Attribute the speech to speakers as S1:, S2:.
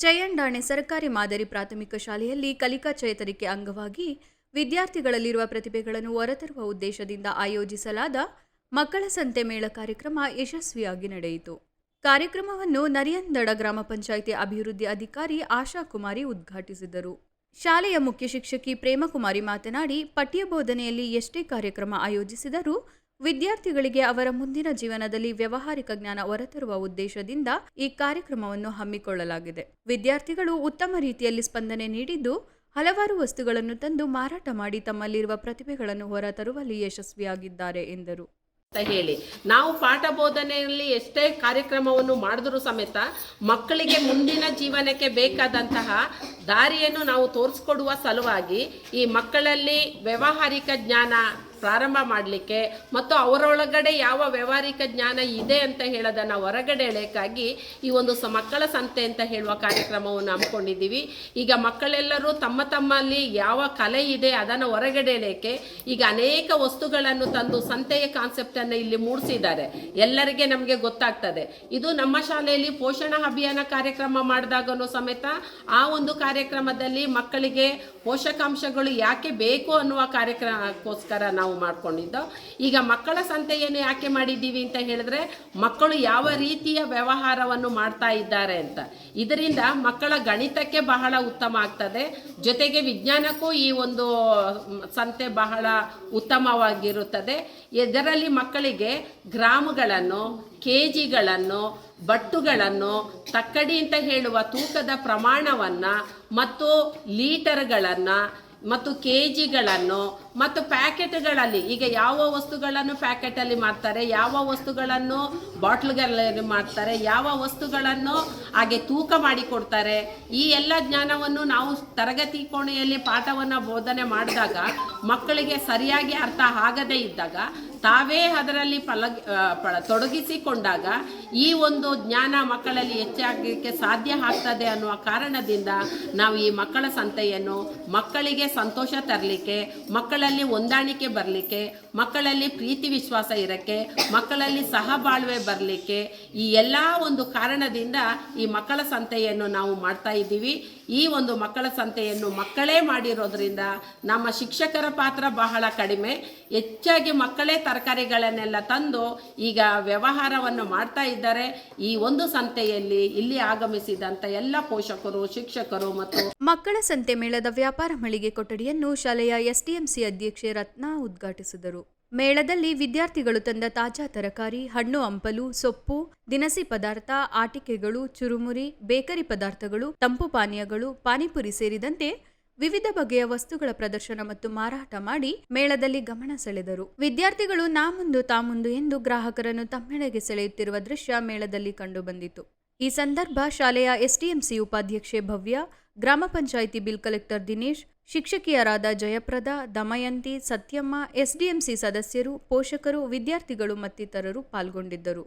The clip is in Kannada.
S1: ಚಯ್ಯಂಡಾಣೆ ಸರ್ಕಾರಿ ಮಾದರಿ ಪ್ರಾಥಮಿಕ ಶಾಲೆಯಲ್ಲಿ ಕಲಿಕಾ ಚೇತರಿಕೆ ಅಂಗವಾಗಿ ವಿದ್ಯಾರ್ಥಿಗಳಲ್ಲಿರುವ ಪ್ರತಿಭೆಗಳನ್ನು ಹೊರತರುವ ಉದ್ದೇಶದಿಂದ ಆಯೋಜಿಸಲಾದ ಮಕ್ಕಳ ಸಂತೆ ಮೇಳ ಕಾರ್ಯಕ್ರಮ ಯಶಸ್ವಿಯಾಗಿ ನಡೆಯಿತು. ಕಾರ್ಯಕ್ರಮವನ್ನು ನರಿಯಂದಡ ಗ್ರಾಮ ಪಂಚಾಯಿತಿ ಅಭಿವೃದ್ಧಿ ಅಧಿಕಾರಿ ಆಶಾ ಕುಮಾರಿ ಉದ್ಘಾಟಿಸಿದರು. ಶಾಲೆಯ ಮುಖ್ಯ ಶಿಕ್ಷಕಿ ಪ್ರೇಮಕುಮಾರಿ ಮಾತನಾಡಿ ಪಠ್ಯ ಬೋಧನೆಯಲ್ಲಿ ಎಷ್ಟೇ ಕಾರ್ಯಕ್ರಮ ಆಯೋಜಿಸಿದರೂ ವಿದ್ಯಾರ್ಥಿಗಳಿಗೆ ಅವರ ಮುಂದಿನ ಜೀವನದಲ್ಲಿ ವ್ಯವಹಾರಿಕ ಜ್ಞಾನ ಹೊರತರುವ ಉದ್ದೇಶದಿಂದ ಈ ಕಾರ್ಯಕ್ರಮವನ್ನು ಹಮ್ಮಿಕೊಳ್ಳಲಾಗಿದೆ. ವಿದ್ಯಾರ್ಥಿಗಳು ಉತ್ತಮ ರೀತಿಯಲ್ಲಿ ಸ್ಪಂದನೆ ನೀಡಿದ್ದು, ಹಲವಾರು ವಸ್ತುಗಳನ್ನು ತಂದು ಮಾರಾಟ ಮಾಡಿ ತಮ್ಮಲ್ಲಿರುವ ಪ್ರತಿಭೆಗಳನ್ನು ಹೊರತರುವಲ್ಲಿ ಯಶಸ್ವಿಯಾಗಿದ್ದಾರೆ ಎಂದರು.
S2: ಅಂತ ಹೇಳಿ, ನಾವು ಪಾಠ ಬೋಧನೆಯಲ್ಲಿ ಎಷ್ಟೇ ಕಾರ್ಯಕ್ರಮವನ್ನು ಮಾಡಿದ್ರೂ ಸಮೇತ ಮಕ್ಕಳಿಗೆ ಮುಂದಿನ ಜೀವನಕ್ಕೆ ಬೇಕಾದಂತಹ ದಾರಿಯನ್ನು ನಾವು ತೋರಿಸ್ಕೊಡುವ ಸಲುವಾಗಿ ಈ ಮಕ್ಕಳಲ್ಲಿ ವ್ಯಾವಹಾರಿಕ ಜ್ಞಾನ ಪ್ರಾರಂಭ ಮಾಡಲಿಕ್ಕೆ ಮತ್ತು ಅವರೊಳಗಡೆ ಯಾವ ವ್ಯವಹಾರಿಕ ಜ್ಞಾನ ಇದೆ ಅಂತ ಹೇಳೋದನ್ನು ಹೊರಗಡೆ ಎಳೆಯಕ್ಕಾಗಿ ಈ ಒಂದು ಸ ಮಕ್ಕಳ ಸಂತೆ ಅಂತ ಹೇಳುವ ಕಾರ್ಯಕ್ರಮವನ್ನು ಹಮ್ಮಿಕೊಂಡಿದ್ದೀವಿ. ಈಗ ಮಕ್ಕಳೆಲ್ಲರೂ ತಮ್ಮ ತಮ್ಮಲ್ಲಿ ಯಾವ ಕಲೆ ಇದೆ ಅದನ್ನು ಹೊರಗಡೆ ಎಳೆಯಕ್ಕೆ ಈಗ ಅನೇಕ ವಸ್ತುಗಳನ್ನು ತಂದು ಸಂತೆಯ ಕಾನ್ಸೆಪ್ಟನ್ನು ಇಲ್ಲಿ ಮೂಡಿಸಿದ್ದಾರೆ. ಎಲ್ಲರಿಗೆ ನಮಗೆ ಗೊತ್ತಾಗ್ತದೆ. ಇದು ನಮ್ಮ ಶಾಲೆಯಲ್ಲಿ ಪೋಷಣ ಅಭಿಯಾನ ಕಾರ್ಯಕ್ರಮ ಮಾಡಿದಾಗಲೂ ಸಮೇತ ಆ ಒಂದು ಕಾರ್ಯಕ್ರಮದಲ್ಲಿ ಮಕ್ಕಳಿಗೆ ಪೋಷಕಾಂಶಗಳು ಯಾಕೆ ಬೇಕು ಅನ್ನುವ ಕಾರ್ಯಕ್ರಮಕ್ಕೋಸ್ಕರ ನಾವು ಮಾಡ್ಕೊಂಡಿದ್ದು. ಈಗ ಮಕ್ಕಳ ಸಂತೆಯನ್ನು ಯಾಕೆ ಮಾಡಿದ್ದೀವಿ ಅಂತ ಹೇಳಿದ್ರೆ ಮಕ್ಕಳು ಯಾವ ರೀತಿಯ ವ್ಯವಹಾರವನ್ನು ಮಾಡ್ತಾ ಇದ್ದಾರೆ ಅಂತ. ಇದರಿಂದ ಮಕ್ಕಳ ಗಣಿತಕ್ಕೆ ಬಹಳ ಉತ್ತಮ ಆಗ್ತದೆ. ಜೊತೆಗೆ ವಿಜ್ಞಾನಕ್ಕೂ ಈ ಒಂದು ಸಂತೆ ಬಹಳ ಉತ್ತಮವಾಗಿರುತ್ತದೆ. ಇದರಲ್ಲಿ ಮಕ್ಕಳಿಗೆ ಗ್ರಾಮಗಳನ್ನು ಕೆ ಜಿಗಳನ್ನು ಬಟ್ಟುಗಳನ್ನು, ತಕ್ಕಡಿ ಅಂತ ಹೇಳುವ ತೂಕದ ಪ್ರಮಾಣವನ್ನು ಮತ್ತು ಲೀಟರ್ಗಳನ್ನು ಮತ್ತು ಕೆ ಜಿಗಳನ್ನು ಮತ್ತು ಪ್ಯಾಕೆಟ್ಗಳಲ್ಲಿ ಈಗ ಯಾವ ವಸ್ತುಗಳನ್ನು ಪ್ಯಾಕೆಟಲ್ಲಿ ಮಾಡ್ತಾರೆ ಯಾವ ವಸ್ತುಗಳನ್ನು ಬಾಟ್ಲ್ಗಳಲ್ಲಿ ಮಾಡ್ತಾರೆ ಯಾವ ವಸ್ತುಗಳನ್ನು ಹಾಗೆ ತೂಕ ಮಾಡಿ ಕೊಡ್ತಾರೆ ಈ ಎಲ್ಲ ಜ್ಞಾನವನ್ನು ನಾವು ತರಗತಿ ಕೋಣೆಯಲ್ಲಿ ಪಾಠವನ್ನು ಬೋಧನೆ ಮಾಡಿದಾಗ ಮಕ್ಕಳಿಗೆ ಸರಿಯಾಗಿ ಅರ್ಥ ಆಗದೇ ಇದ್ದಾಗ ತಾವೇ ಅದರಲ್ಲಿ ಫಲ ಆ, ಪ- ತೊಡಗಿಸಿಕೊಂಡಾಗ ಈ ಒಂದು ಜ್ಞಾನ ಮಕ್ಕಳಲ್ಲಿ ಹೆಚ್ಚಾಗಲಿಕ್ಕೆ ಸಾಧ್ಯ ಆಗ್ತದೆ ಅನ್ನುವ ಕಾರಣದಿಂದ ನಾವು ಈ ಮಕ್ಕಳ ಸಂತೆಯನ್ನು ಮಕ್ಕಳಿಗೆ ಸಂತೋಷ ತರಲಿಕ್ಕೆ ಮಕ್ಕಳಲ್ಲಿ ಹೊಂದಾಣಿಕೆ ಬರಲಿಕ್ಕೆ, ಮಕ್ಕಳಲ್ಲಿ ಪ್ರೀತಿ ವಿಶ್ವಾಸ ಇರಕ್ಕೆ, ಮಕ್ಕಳಲ್ಲಿ ಸಹಬಾಳ್ವೆ ಬರಲಿಕ್ಕೆ ಈ ಎಲ್ಲ ಒಂದು ಕಾರಣದಿಂದ ಈ ಮಕ್ಕಳ ಸಂತೆಯನ್ನು ನಾವು ಮಾಡ್ತಾ ಇದ್ದೀವಿ. ಈ ಒಂದು ಮಕ್ಕಳ ಸಂತೆಯನ್ನು ಮಕ್ಕಳೇ ಮಾಡಿರೋದ್ರಿಂದ ನಮ್ಮ ಶಿಕ್ಷಕರ ಪಾತ್ರ ಬಹಳ ಕಡಿಮೆ. ಹೆಚ್ಚಾಗಿ ಮಕ್ಕಳೇ ತರಕಾರಿಗಳನ್ನೆಲ್ಲ ತಂದು ಈಗ ವ್ಯವಹಾರವನ್ನು ಮಾಡ್ತಾ ಇದ್ದಾರೆ. ಈ ಒಂದು ಸಂತೆಯಲ್ಲಿ ಇಲ್ಲಿ ಆಗಮಿಸಿದಂಥ ಎಲ್ಲ ಪೋಷಕರು, ಶಿಕ್ಷಕರು ಮತ್ತು
S1: ಮಕ್ಕಳ ಸಂತೆ ಮೇಳದ ವ್ಯಾಪಾರ ಮಳಿಗೆ ಕೊಠಡಿಯನ್ನು ಶಾಲೆಯ ಎಸ್ಡಿಎಂಸಿ ಅಧ್ಯಕ್ಷೆ ರತ್ನಾ ಉದ್ಘಾಟಿಸಿದರು. ಮೇಳದಲ್ಲಿ ವಿದ್ಯಾರ್ಥಿಗಳು ತಂದ ತಾಜಾ ತರಕಾರಿ, ಹಣ್ಣು, ಹಂಪಲು, ಸೊಪ್ಪು, ದಿನಸಿ ಪದಾರ್ಥ, ಆಟಿಕೆಗಳು, ಚುರುಮುರಿ, ಬೇಕರಿ ಪದಾರ್ಥಗಳು, ತಂಪು ಪಾನೀಯಗಳು, ಪಾನಿಪುರಿ ಸೇರಿದಂತೆ ವಿವಿಧ ಬಗೆಯ ವಸ್ತುಗಳ ಪ್ರದರ್ಶನ ಮತ್ತು ಮಾರಾಟ ಮಾಡಿ ಮೇಳದಲ್ಲಿ ಗಮನ ಸೆಳೆದರು. ವಿದ್ಯಾರ್ಥಿಗಳು ನಾ ಮುಂದು ತಾ ಎಂದು ಗ್ರಾಹಕರನ್ನು ತಮ್ಮೆಡೆಗೆ ಸೆಳೆಯುತ್ತಿರುವ ದೃಶ್ಯ ಮೇಳದಲ್ಲಿ ಕಂಡುಬಂದಿತು. ಈ ಸಂದರ್ಭ ಶಾಲೆಯ ಎಸ್ಡಿಎಂಸಿ ಉಪಾಧ್ಯಕ್ಷೆ ಭವ್ಯ ಗ್ರಾಮ ಪಂಚಾಯಿತಿ ಬಿಲ್ ಕಲೆಕ್ಟರ್ ದಿನೇಶ್, ಶಿಕ್ಷಕಿಯರಾದ ಜಯಪ್ರದ, ದಮಯಂತಿ, ಸತ್ಯಮ್ಮ, ಎಸ್ಡಿಎಂಸಿ ಸದಸ್ಯರು, ಪೋಷಕರು, ವಿದ್ಯಾರ್ಥಿಗಳು ಮತ್ತಿತರರು ಪಾಲ್ಗೊಂಡಿದ್ದರು.